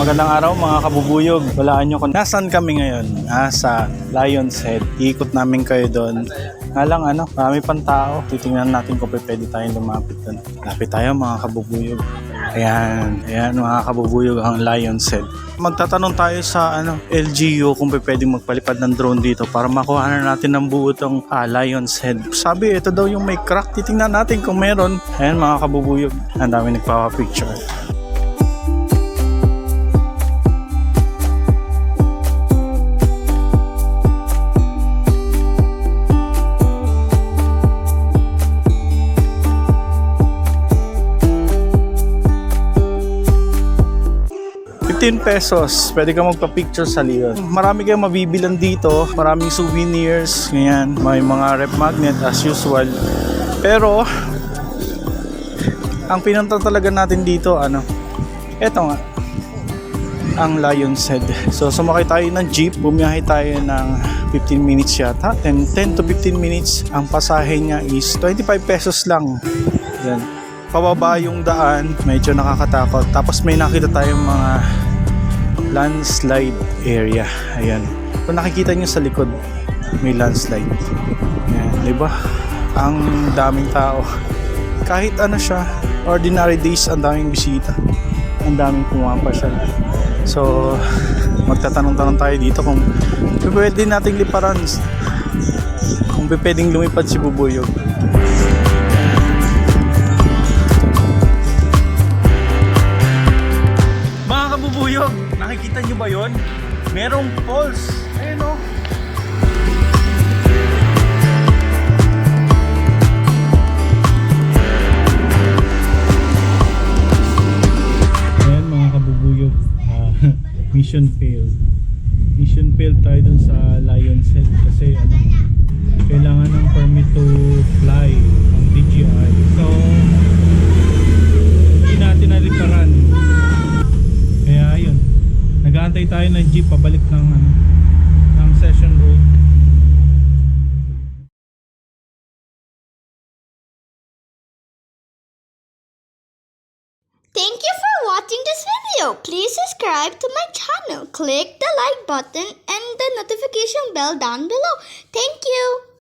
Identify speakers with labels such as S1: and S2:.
S1: Magandang araw mga kabubuyog. Walaan nyo kung nasan kami ngayon. Ah, sa Lion's Head. Iikot namin kayo doon. Nga lang ano, marami pang tao. Titingnan natin kung pwede tayong lumapit doon. Lapit tayo mga kabubuyog. Ayan, ayan mga kabubuyog ang Lion's Head. Magtatanong tayo sa ano, LGU kung pwede magpalipad ng drone dito para makuha na natin ng buo tong ah, Lion's Head. Sabi, ito daw yung may crack. Titingnan natin kung meron. Ayan mga kabubuyog. Ang dami nagpapapicture. $15 pesos, pwede ka magpa-picture sa Leon. Marami kayong mabibilan dito, maraming souvenirs, ganyan, may mga rep magnet as usual. Pero, ang pinunta talaga natin dito, ano, eto nga, ang Lion's Head. So, sumakay tayo ng jeep, bumiyahe tayo ng 15 minutes yata, 10, 10 to 15 minutes. Ang pasahe niya is 25 pesos lang. Yan. Pababa yung daan, medyo nakakatakot. Tapos may nakita tayong mga landslide area. Ayan. Kung nakikita nyo sa likod, may landslide. Ayan, di? Ang daming tao. Kahit ano siya, ordinary days, ang daming bisita. Ang daming pumapasyal. So, magtatanong-tanong tayo dito kung pwede nating liparan kung pwedeng lumipad si Bubuyog. Merong falls. Ayun o. Kabubuyog, ah, mission failed. Mission failed tayo dun sa ng jeep pabalik ng ano, ng session road.
S2: Thank you for watching this video. Please subscribe to my channel. Click the like button and the notification bell down below. Thank you.